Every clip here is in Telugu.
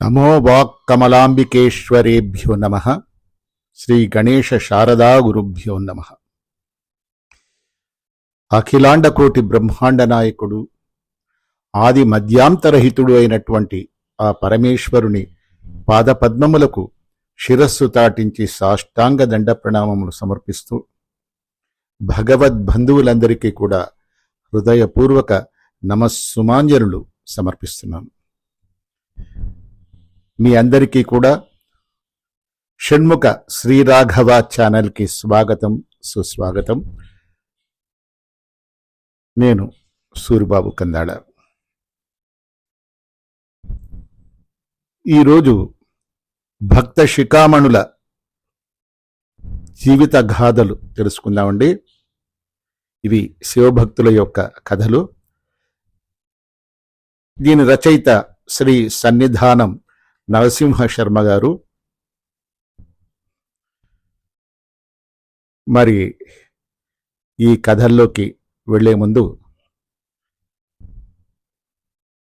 నమో వాక్కమలాంబికేశ్వరేభ్యో నమ. శ్రీ గణేశ శారదా గురుభ్యో నమ. అఖిలాండకోటి బ్రహ్మాండ నాయకుడు ఆది మధ్యాంతరహితుడు అయినటువంటి ఆ పరమేశ్వరుని పాదపద్మములకు శిరస్సు తాటించి సాష్టాంగ దండ ప్రణామములు సమర్పిస్తూ భగవద్బంధువులందరికీ కూడా హృదయపూర్వక నమస్సుమాంజనులు సమర్పిస్తున్నాను మీ అందరికీ కూడా షణ్ముఖ శ్రీరాఘవ ఛానల్కి స్వాగతం సుస్వాగతం. నేను సూరిబాబు కందాడ. ఈరోజు భక్త శిఖామణుల జీవిత గాథలు తెలుసుకుందామండి. ఇవి శివభక్తుల యొక్క కథలు. దీని రచయిత శ్రీ సన్నిధానం నరసింహ శర్మ గారు. మరి ఈ కథల్లోకి వెళ్ళే ముందు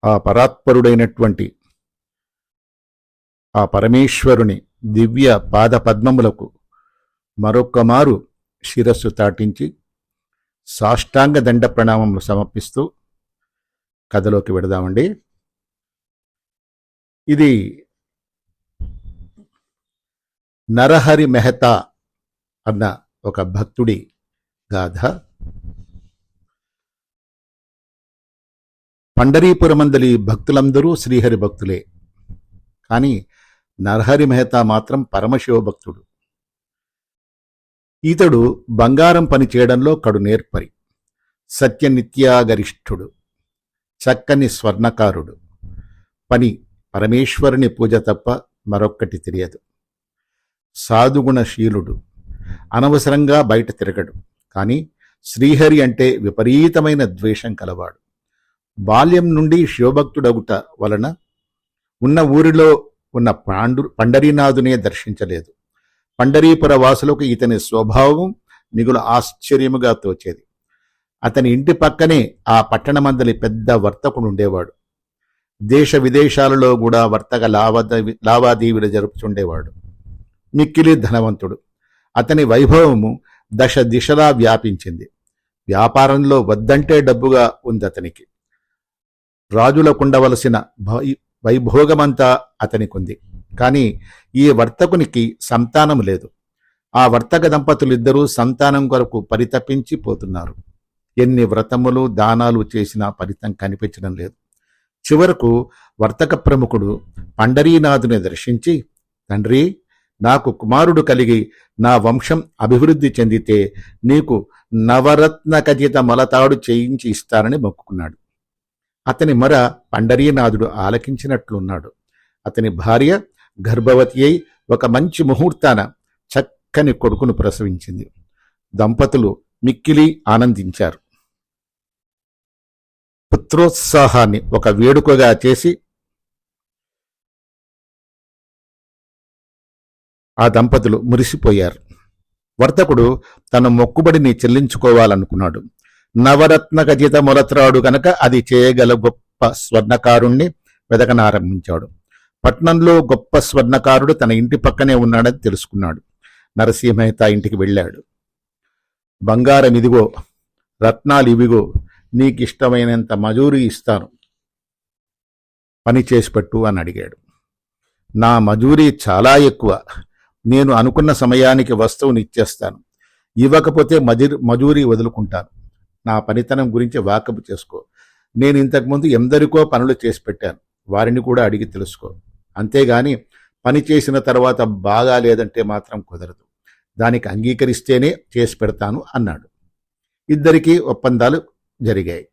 ఆ పరాత్పరుడైనటువంటి ఆ పరమేశ్వరుని దివ్య పాద పద్మములకు మరొక్కమారు శిరస్సు తాటించి సాష్టాంగ దండ ప్రణామములు సమర్పిస్తూ కథలోకి వెడదామండి. ఇది నరహరి మెహతా అన్న ఒక భక్తుడి గాథ. పండరీపురమందలి భక్తులందరూ శ్రీహరి భక్తులే. కానీ నరహరి మెహతా మాత్రం పరమశివ భక్తుడు. ఇతడు బంగారం పని చేయడంలో కడు నేర్పరి సత్యనిత్యాగరిష్ఠుడు చక్కని స్వర్ణకారుడు. పని పరమేశ్వరుని పూజ తప్ప మరొక్కటి తెలియదు. సాధుగుణశీలుడు. అనవసరంగా బయట తిరగడు. కానీ శ్రీహరి అంటే విపరీతమైన ద్వేషం కలవాడు. బాల్యం నుండి శివభక్తుడగుట వలన ఉన్న ఊరిలో ఉన్న పాండు పండరీనాథునే దర్శించలేదు. పండరీపుర వాసులకు ఇతని స్వభావం మిగులు ఆశ్చర్యముగా తోచేది. అతని ఇంటి పక్కనే ఆ పట్టణమందలి పెద్ద వర్తకుడు ఉండేవాడు దేశ విదేశాలలో కూడా వర్తక లావాదేవీ లావాదేవీలు జరుపుచుండేవాడు. మిక్కిలి ధనవంతుడు. అతని వైభవము దశ దిశలా వ్యాపించింది. వ్యాపారంలో వద్దంటే డబ్బుగా ఉంది అతనికి. రాజులకుండవలసిన వైభోగమంతా అతనికుంది. కానీ ఈ వర్తకునికి సంతానం లేదు. ఆ వర్తక దంపతులిద్దరూ సంతానం కొరకు పరితపించి పోతున్నారు. ఎన్ని వ్రతములు దానాలు చేసినా ఫలితం కనిపించడం లేదు. చివరకు వర్తక ప్రముఖుడు పండరీనాథుని దర్శించి తండ్రి నాకు కుమారుడు కలిగి నా వంశం అభివృద్ధి చెందితే నీకు నవరత్న ఖచ్చిత మలతాడు చేయించి ఇస్తానని మొక్కుకున్నాడు. అతని మర పండరీనాథుడు ఆలకించినట్లున్నాడు. అతని భార్య గర్భవతి అయి ఒక మంచి ముహూర్తాన చక్కని కొడుకును ప్రసవించింది. దంపతులు మిక్కిలి ఆనందించారు. పుత్రోత్సాహాన్ని ఒక వేడుకగా చేసి ఆ దంపతులు మురిసిపోయారు. వర్తకుడు తన మొక్కుబడిని చెల్లించుకోవాలనుకున్నాడు. నవరత్న ఖచ్చిత మొలత్రాడు గనక అది చేయగల గొప్ప స్వర్ణకారుణ్ణి వెదకనారంభించాడు పట్నంలో గొప్ప స్వర్ణకారుడు తన ఇంటి పక్కనే ఉన్నాడని తెలుసుకున్నాడు. నరసింహేత ఇంటికి వెళ్ళాడు. బంగారం ఇదిగో రత్నాలు ఇవిగో నీకిష్టమైనంత మజూరి ఇస్తాను. పని చేసి పెట్టు అని అడిగాడు. నా మజూరీ చాలా ఎక్కువ. నేను అనుకున్న సమయానికి వస్తువుని ఇచ్చేస్తాను. ఇవ్వకపోతే మజూరి మజూరీ వదులుకుంటాను. నా పనితనం గురించి వాకపు చేసుకో. నేను ఇంతకుముందు ఎందరికో పనులు చేసి పెట్టాను. వారిని కూడా అడిగి తెలుసుకో. అంతేగాని పని చేసిన తర్వాత బాగా లేదంటే మాత్రం కుదరదు. దానికి అంగీకరిస్తేనే చేసి పెడతాను అన్నాడు. ఇద్దరికీ ఒప్పందాలు జరిగాయి.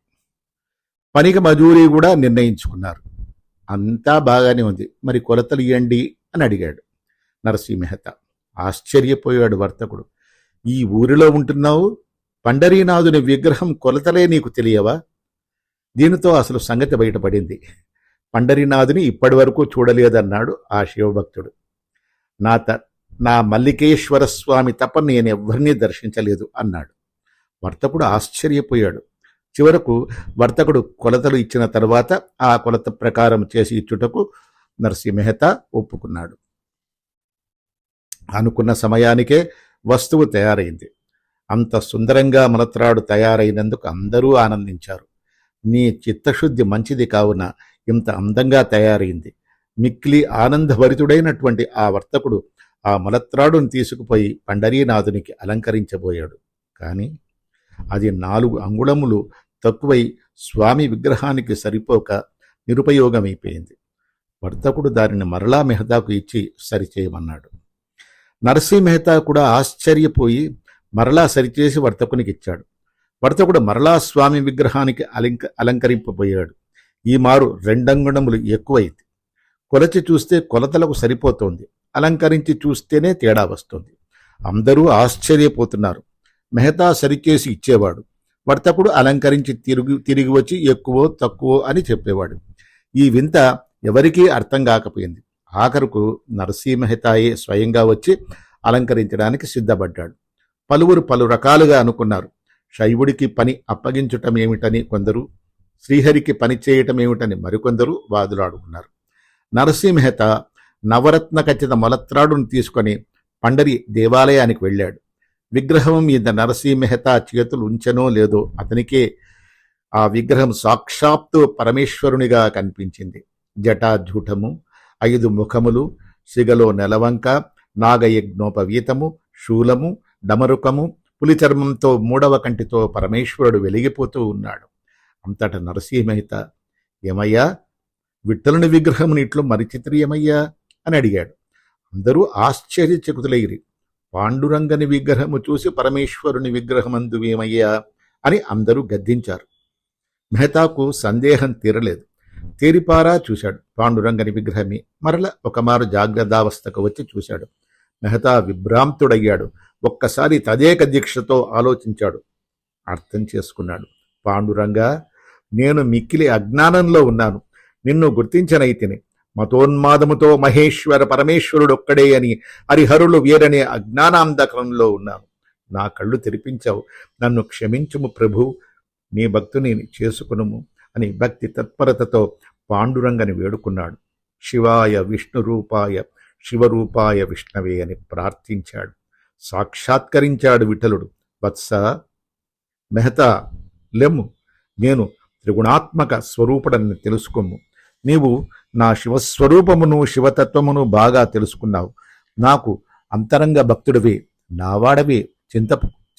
పనికి మజూరీ కూడా నిర్ణయించుకున్నారు. అంతా బాగానే ఉంది. మరి కొలతలు ఇవ్వండి అని అడిగాడు. నరసింహత. ఆశ్చర్యపోయాడు వర్తకుడు. ఈ ఊరిలో ఉంటున్నావు? పండరీనాథుని విగ్రహం కొలతలే నీకు తెలియవా? దీనితో అసలు సంగతి బయటపడింది. పండరీనాథుని ఇప్పటి వరకు చూడలేదన్నాడు ఆ శివభక్తుడు. నా త నా మల్లికేశ్వర స్వామి తప్ప నేను ఎవరిని దర్శించలేదు అన్నాడు. వర్తకుడు ఆశ్చర్యపోయాడు. చివరకు వర్తకుడు కొలతలు ఇచ్చిన తర్వాత ఆ కొలత ప్రకారం చేసి ఇచ్చుటకు నరసింహత మెహతా ఒప్పుకున్నాడు. అనుకున్న సమయానికే వస్తువు తయారైంది. అంత సుందరంగా మలత్రాడు తయారైనందుకు అందరూ ఆనందించారు. నీ చిత్తశుద్ధి మంచిది కావున ఇంత అందంగా తయారైంది. మిక్కిలి ఆనందభరితుడైనటువంటి ఆ వర్తకుడు ఆ మలత్రాడును తీసుకుపోయి పండరీనాథునికి అలంకరించబోయాడు. కానీ అది నాలుగు అంగుళములు తక్కువై స్వామి విగ్రహానికి సరిపోక నిరుపయోగమైపోయింది. వర్తకుడు దానిని మరలా మెహతాకు ఇచ్చి సరిచేయమన్నాడు. నరసింహ మెహతా కూడా ఆశ్చర్యపోయి మరలా సరిచేసి వర్తకునికి ఇచ్చాడు వర్తకుడు మరలా స్వామి విగ్రహానికి అలంక అలంకరింపబోయాడు. ఈ మారు రెండంగుణములు ఎక్కువైంది. కొలచి చూస్తే కొలతలకు సరిపోతోంది. అలంకరించి చూస్తేనే తేడా వస్తుంది. అందరూ ఆశ్చర్యపోతున్నారు. మెహతా సరిచేసి ఇచ్చేవాడు. వర్తకుడు అలంకరించి తిరిగి తిరిగి వచ్చి ఎక్కువో తక్కువో అని చెప్పేవాడు. ఈ వింత ఎవరికీ అర్థం కాకపోయింది. ఆఖరుకు నరసింహ మెహతాయే స్వయంగా వచ్చి అలంకరించడానికి సిద్ధపడ్డాడు. పలువురు పలు రకాలుగా అనుకున్నారు. శైవుడికి పని అప్పగించటం ఏమిటని కొందరు శ్రీహరికి పని చేయటం ఏమిటని మరికొందరు వాదులాడుకున్నారు. నరసింహత నవరత్న ఖచ్చిత మొలత్రాడును తీసుకొని పండరి దేవాలయానికి వెళ్ళాడు. విగ్రహం మీద నరసింహత చేతులు ఉంచెనో లేదో అతనికే ఆ విగ్రహం సాక్షాత్తు పరమేశ్వరునిగా కనిపించింది. జటాజూటము ఐదు ముఖములు సిగలో నెలవంక నాగయజ్ఞోపవీతము శూలము డమరుకము పులిచర్మంతో మూడవ కంటితో పరమేశ్వరుడు వెలిగిపోతూ ఉన్నాడు. అంతట నరసింహహిత ఏమయ్యా? విట్టలుని విగ్రహం నీట్లో మరిచిత్రి ఏమయ్యా అని అడిగాడు. అందరూ ఆశ్చర్యచకుతులైరి. పాండురంగని విగ్రహము చూసి పరమేశ్వరుని విగ్రహమందు ఏమయ్యా? అని అందరూ గద్దించారు. మెహతాకు సందేహం తీరలేదు. తేరిపారా చూశాడు. పాండురంగని విగ్రహమే మరల ఒకమారు జాగ్రత్తావస్థకు వచ్చి చూశాడు. మెహతా విభ్రాంతుడయ్యాడు. ఒక్కసారి తదేక దీక్షతో ఆలోచించాడు. అర్థం చేసుకున్నాడు. పాండురంగా నేను మిక్కిలి అజ్ఞానంలో ఉన్నాను. నిన్ను గుర్తించనైతిని మతోన్మాదముతో మహేశ్వర పరమేశ్వరుడొక్కడే అని హరిహరులు వీరనే అజ్ఞానాంధకరంలో ఉన్నాను. నా కళ్ళు తెరిపించావు. నన్ను క్షమించుము ప్రభు. నీ భక్తుని చేసుకునుము అని భక్తి తత్పరతతో పాండురంగని వేడుకున్నాడు. శివాయ విష్ణు రూపాయ శివరూపాయ విష్ణవే అని ప్రార్థించాడు. సాక్షాత్కరించాడు విఠలుడు. వత్స మెహతా లెమ్ము నేను త్రిగుణాత్మక స్వరూపుడని తెలుసుకోము నీవు నా శివస్వరూపమును శివతత్వమును బాగా తెలుసుకున్నావు. నాకు అంతరంగ భక్తుడివే నావాడవే చింత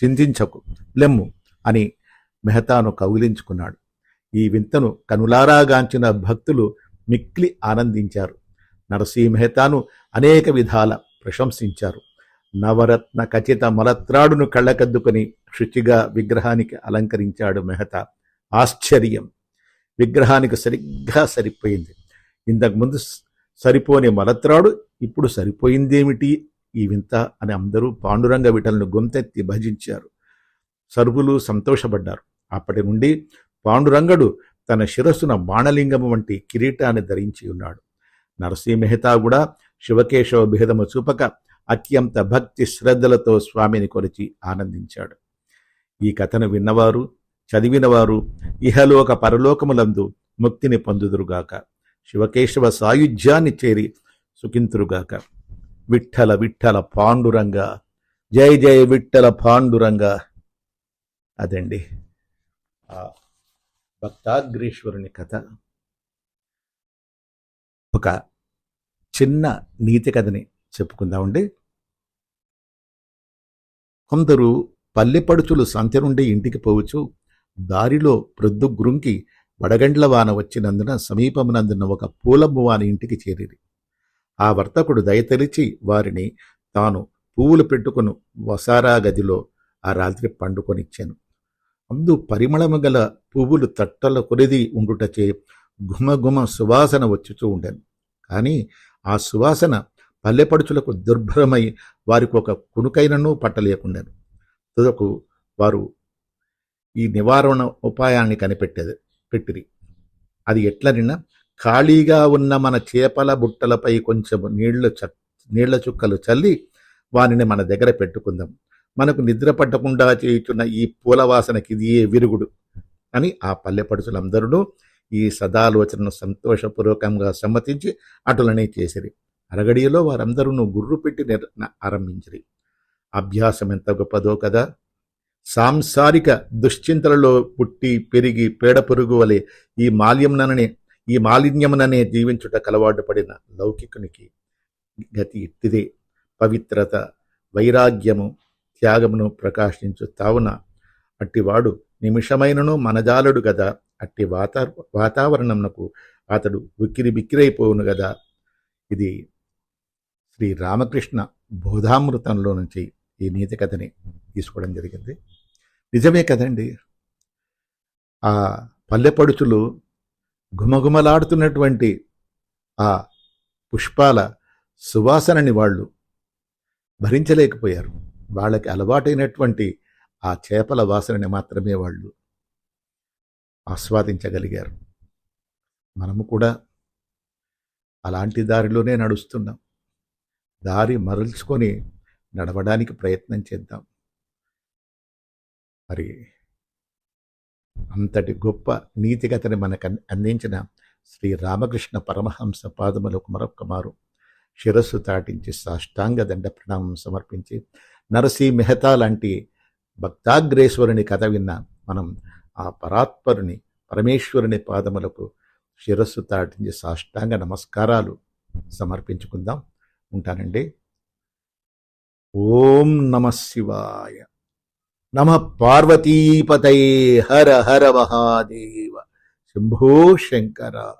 చింతించకు. లెమ్ము అని మెహతాను కౌగిలించుకున్నాడు. ఈ వింతను కనులారాగాంచిన భక్తులు మిక్లి ఆనందించారు. నరసింహ మెహతాను అనేక విధాల ప్రశంసించారు. నవరత్న ఖచ్చిత మలత్రాడును కళ్ళకద్దుకొని శుచిగా విగ్రహానికి అలంకరించాడు మెహతా. ఆశ్చర్యం! విగ్రహానికి సరిగ్గా సరిపోయింది. ఇంతకుముందు సరిపోని మలత్రాడు ఇప్పుడు సరిపోయిందేమిటి? ఈ వింత అని అందరూ పాండురంగ విటలను గొంతెత్తి భజించారు. సర్వులు సంతోషపడ్డారు. అప్పటి నుండి పాండురంగడు తన శిరస్సున బాణలింగము వంటి కిరీటాన్ని ధరించి ఉన్నాడు. నరసింహ మెహతా కూడా శివకేశవ భేదము చూపక అత్యంత భక్తి శ్రద్ధలతో స్వామిని కొలిచి ఆనందించాడు. ఈ కథను విన్నవారు చదివినవారు ఇహలోక పరలోకములందు ముక్తిని పొందుదురుగాక. శివకేశవ సాయుధ్యాన్ని చేరి సుఖింతురుగాక. విఠల విఠల పాండురంగ జయ జయ విఠల పాండురంగ. అదండి. భక్తాగ్రేశ్వరుని కథ. ఒక చిన్న నీతి కథని చెప్పుకుందామండి. కొందరు పల్లెపడుచులు సంత నుండి ఇంటికి పోవచ్చు. దారిలో ప్రొద్దు గురుంకి వడగండ్ల వాన వచ్చినందున సమీపమునందున ఒక పూలమ్మ వాని ఇంటికి చేరిరి. ఆ వర్తకుడు దయతలిచి వారిని తాను పువ్వులు పెట్టుకుని వసారా గదిలో ఆ రాత్రి పండుకొనిచ్చాను. అందు పరిమళము గల పువ్వులు తట్టల కొరిది ఉండుటచే ఘుమఘుమ సువాసన వచ్చుచూ ఉండెను. కానీ ఆ సువాసన పల్లెపడుచులకు దుర్భరమై వారికి ఒక కునుకైనను పట్టలేకుండాను. తుదకు వారు ఈ నివారణ ఉపాయాన్ని కనిపెట్టేది పెట్టిరి. అది ఎట్లనినా ఖాళీగా ఉన్న మన చేపల బుట్టలపై కొంచెం నీళ్ళు చ నీళ్ళ చుక్కలు చల్లి వానిని మన దగ్గర పెట్టుకుందాం. మనకు నిద్ర పట్టకుండా చేయుచున్న ఈ పూల వాసనకి ఇది ఏ విరుగుడు? అని ఆ పల్లెపడుచులందరూ ఈ సదాలోచనను సంతోషపూర్వకంగా సమ్మతించి అటులనే చేసిరి. అరగడియలో వారందరూ గుర్రు పెట్టి నిర్ ఆరంభించిరి. అభ్యాసం ఎంత గొప్పదో కదా! సాంసారిక దుశ్చింతలలో పుట్టి పెరిగి పేడ పురుగు వలె ఈ మాల్యంననే ఈ మాలిన్యముననే జీవించుట కలవాటు పడిన లౌకికునికి గతి ఇట్టిదే. పవిత్రత వైరాగ్యము త్యాగమును ప్రకాశించు తావున. అట్టివాడు నిమిషమైనను మనజాలుడు గదా అట్టి వాతా వాతావరణమునకు అతడు ఉక్కిరి బిక్కిరైపోవును గదా. ఇది శ్రీ రామకృష్ణ బోధామృతంలో నుంచి ఈ నీతి కథని తీసుకోవడం జరిగింది. నిజమే కదండి. ఆ పల్లెపడుచులు ఘుమఘుమలాడుతున్నటువంటి ఆ పుష్పాల సువాసనని వాళ్ళు భరించలేకపోయారు. వాళ్ళకి అలవాటైనటువంటి ఆ చేపల వాసనని మాత్రమే వాళ్ళు ఆస్వాదించగలిగారు. మనము కూడా అలాంటి దారిలోనే నడుస్తున్నాం. దారి మరల్చుకొని నడవడానికి ప్రయత్నం చేద్దాం. మరి అంతటి గొప్ప నీతిగతని మనకు అందించిన శ్రీ రామకృష్ణ పరమహంస పాదములకు మరొక్క మారు. శిరస్సు తాటించి సాష్టాంగ దండ ప్రణామం సమర్పించి నరసి మెహతా లాంటి భక్తాగ్రేశ్వరుని కథ విన్న మనం ఆ పరాత్పరుని పరమేశ్వరుని పాదములకు శిరస్సు తాటించి సాష్టాంగ నమస్కారాలు సమర్పించుకుందాం. ఉంటానండి. ఓం నమ శివాయ. నమ పార్వతీపతై హర హర మహాదేవ. శంభో శంకర.